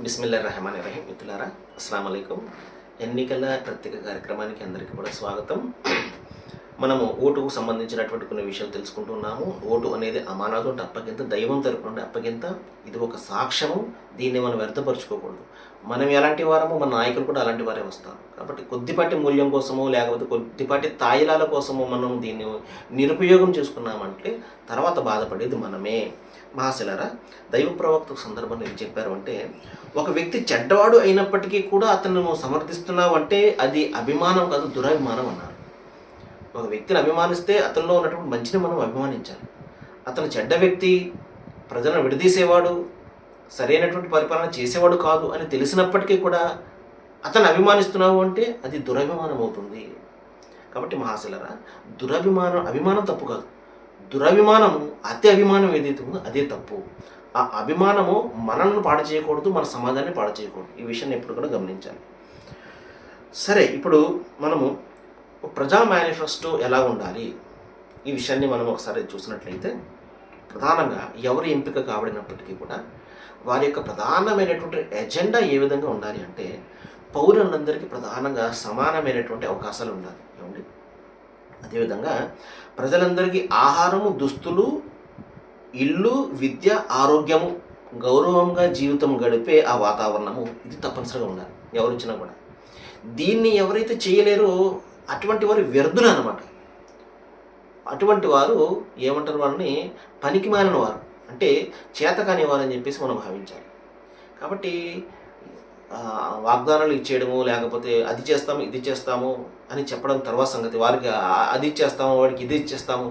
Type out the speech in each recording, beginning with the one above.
బిస్మిల్లా రహమాన్ రహీం మిత్రులారా అస్సలం అయికం ఎన్నికల ప్రత్యేక కార్యక్రమానికి అందరికీ కూడా స్వాగతం. మనము ఓటుకు సంబంధించినటువంటి కొన్ని విషయాలు తెలుసుకుంటున్నాము ఓటు అనేది అమానాథం అంటే అప్పగింత దైవం తరపు నుండి అప్పగింత. ఇది ఒక సాక్ష్యము. దీన్ని మనం వ్యర్థపరచుకోకూడదు. మనం ఎలాంటి వారమో మన నాయకులు కూడా అలాంటి వారే వస్తారు. కాబట్టి కొద్దిపాటి మూల్యం కోసమో లేకపోతే కొద్దిపాటి తాయిలాల కోసమో మనం దీన్ని నిరుపయోగం చేసుకున్నామంటే తర్వాత బాధపడేది మనమే. మహాశిలరా దైవ ప్రవక్త సందర్భంలో ఏం చెప్పారు అంటే ఒక వ్యక్తి చెడ్డవాడు అయినప్పటికీ కూడా అతను సమర్థిస్తున్నావు అంటే అది అభిమానం కాదు దురభిమానం అన్నారు. ఒక వ్యక్తిని అభిమానిస్తే అతనిలో ఉన్నటువంటి మంచిని మనం అభిమానించాలి. అతను చెడ్డ వ్యక్తి ప్రజలను విడదీసేవాడు సరైనటువంటి పరిపాలన చేసేవాడు కాదు అని తెలిసినప్పటికీ కూడా అతను అభిమానిస్తున్నావు అంటే అది దురభిమానం అవుతుంది. కాబట్టి మహాశిలరా దురభిమానం అభిమానం తప్పు కాదు. దురభిమానము అతి అభిమానం ఏదైతే ఉందో అదే తప్పు. ఆ అభిమానము మనల్ని పాడు చేయకూడదు మన సమాజాన్ని పాడు చేయకూడదు. ఈ విషయాన్ని ఎప్పుడు కూడా గమనించాలి. సరే ఇప్పుడు మనము ప్రజా మేనిఫెస్టో ఎలా ఉండాలి? ఈ విషయాన్ని మనం ఒకసారి చూసినట్లయితే ప్రధానంగా ఎవరు ఎంపిక కాబడినప్పటికీ కూడా వారి యొక్క ప్రధానమైనటువంటి ఎజెండా ఏ విధంగా ఉండాలి అంటే పౌరులందరికీ ప్రధానంగా సమానమైనటువంటి అవకాశాలు ఉండాలి. ఏమండి? అదేవిధంగా ప్రజలందరికీ ఆహారము దుస్తులు ఇల్లు విద్య ఆరోగ్యము గౌరవంగా జీవితం గడిపే ఆ వాతావరణము. ఇది తప్పనిసరిగా ఉండాలి ఎవరిచ్చినా కూడా. దీన్ని ఎవరైతే చేయలేరో అటువంటి వారు వ్యర్థులు అనమాట అటువంటి వారు ఏమంటారు వారిని పనికి మారిన వారు. అంటే చేతకాని వారు అని చెప్పేసి మనం భావించాలి. కాబట్టి వాగ్దానాలు ఇచ్చేయడము లేకపోతే అది చేస్తాము ఇది చేస్తాము అని చెప్పడం తర్వాత సంగతి. వారికి అది ఇచ్చేస్తాము వాడికి ఇది ఇచ్చేస్తాము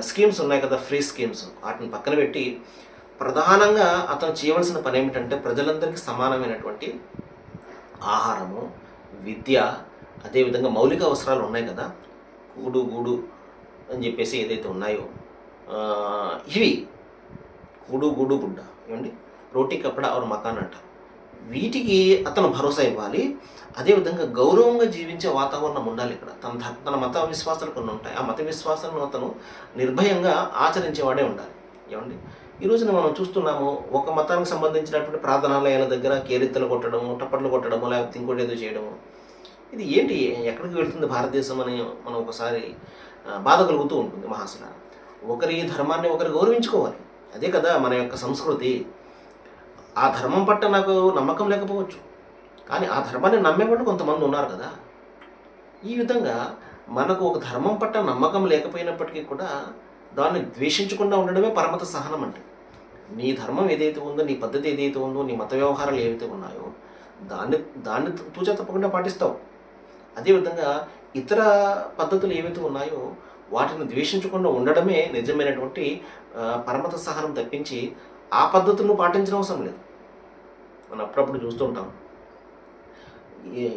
స్కీమ్స్ ఉన్నాయి కదా ఫ్రీ స్కీమ్స్. వాటిని పక్కన పెట్టి ప్రధానంగా అతను చేయవలసిన పని ఏమిటంటే ప్రజలందరికీ సమానమైనటువంటి ఆహారము విద్య అదేవిధంగా మౌలిక అవసరాలు ఉన్నాయి కదా. కూడు గూడు అని చెప్పేసి ఏదైతే ఉన్నాయో ఇవి. కూడు గూడు గుడ్డ. ఏమండి? రోటీ కప్పడ ఆరు మకాన్ అంటారు. వీటికి అతను భరోసా ఇవ్వాలి. అదేవిధంగా గౌరవంగా జీవించే వాతావరణం ఉండాలి ఇక్కడ. తన తన మత విశ్వాసాలు కొన్ని ఉంటాయి. ఆ మత విశ్వాసాలను అతను నిర్భయంగా ఆచరించేవాడే ఉండాలి. ఏమండి? ఈ రోజున మనం చూస్తున్నాము ఒక మతానికి సంబంధించినటువంటి ప్రార్థనాలయాల దగ్గర కేరిత్తలు కొట్టడము టప్పట్లు కొట్టడము లేకపోతే ఇంకోటి ఏదో చేయడము. ఇది ఏంటి? ఎక్కడికి వెళ్తుంది భారతదేశం అని మనం ఒకసారి బాధ కలుగుతూ ఉంటుంది మహాశిల. ఒకరి ధర్మాన్ని ఒకరు గౌరవించుకోవాలి. అదే కదా మన యొక్క సంస్కృతి. ఆ ధర్మం పట్ల నాకు నమ్మకం లేకపోవచ్చు. కానీ ఆ ధర్మాన్ని నమ్మేవాళ్ళు కొంతమంది ఉన్నారు కదా. ఈ విధంగా మనకు ఒక ధర్మం పట్ల నమ్మకం లేకపోయినప్పటికీ కూడా దాన్ని ద్వేషించకుండా ఉండడమే పరమత సహనం అంటే నీ ధర్మం ఏదైతే ఉందో నీ పద్ధతి ఏదైతే ఉందో నీ మత వ్యవహారాలు ఏవైతే ఉన్నాయో దాన్ని దాన్ని తూచా తప్పకుండా పాటిస్తావు. అదేవిధంగా ఇతర పద్ధతులు ఏవైతే ఉన్నాయో వాటిని ద్వేషించకుండా ఉండడమే నిజమైనటువంటి పరమత సహనం తప్పించి ఆ పద్ధతులను పాటించిన అవసరం లేదు. మనం అప్పుడప్పుడు చూస్తుంటాం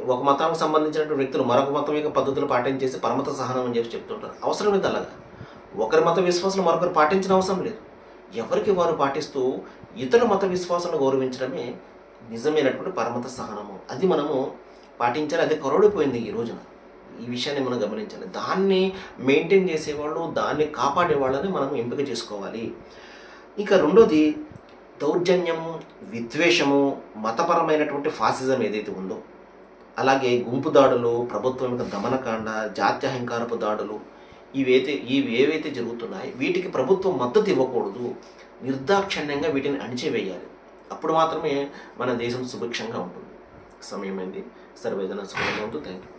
ఒక మతానికి సంబంధించినటువంటి వ్యక్తులు మరొక మతం యొక్క పద్ధతులు పాటించేసి పరమత సహనం అని చెప్పి చెప్తుంటారు అవసరం లేదు అలాగా. ఒకరి మత విశ్వాసాలు మరొకరు పాటించిన అవసరం లేదు. ఎవరికి వారు పాటిస్తూ ఇతర మత విశ్వాసాలను గౌరవించడమే నిజమైనటువంటి పరమత సహనము. అది మనము పాటించాలి అది కరోడిపోయింది ఈ రోజున. ఈ విషయాన్ని మనం గమనించాలి. దాన్ని మెయింటైన్ చేసేవాళ్ళు దాన్ని కాపాడే వాళ్ళని మనం ఎంపిక చేసుకోవాలి. ఇక రెండోది దౌర్జన్యము విద్వేషము మతపరమైనటువంటి ఫాసిజం ఏదైతే ఉందో అలాగే గుంపు దాడులు ప్రభుత్వం యొక్క దమనకాండ జాత్యహంకారపు దాడులు ఇవైతే ఇవి ఏవైతే జరుగుతున్నాయి వీటికి ప్రభుత్వం మద్దతు ఇవ్వకూడదు నిర్దాక్షిణ్యంగా వీటిని అణిచివేయాలి. అప్పుడు మాత్రమే మన దేశం సుభిక్షంగా ఉంటుంది. సమయమైంది. సర్వేదన సుఖంగా ఉంటుంది థ్యాంక్ యూ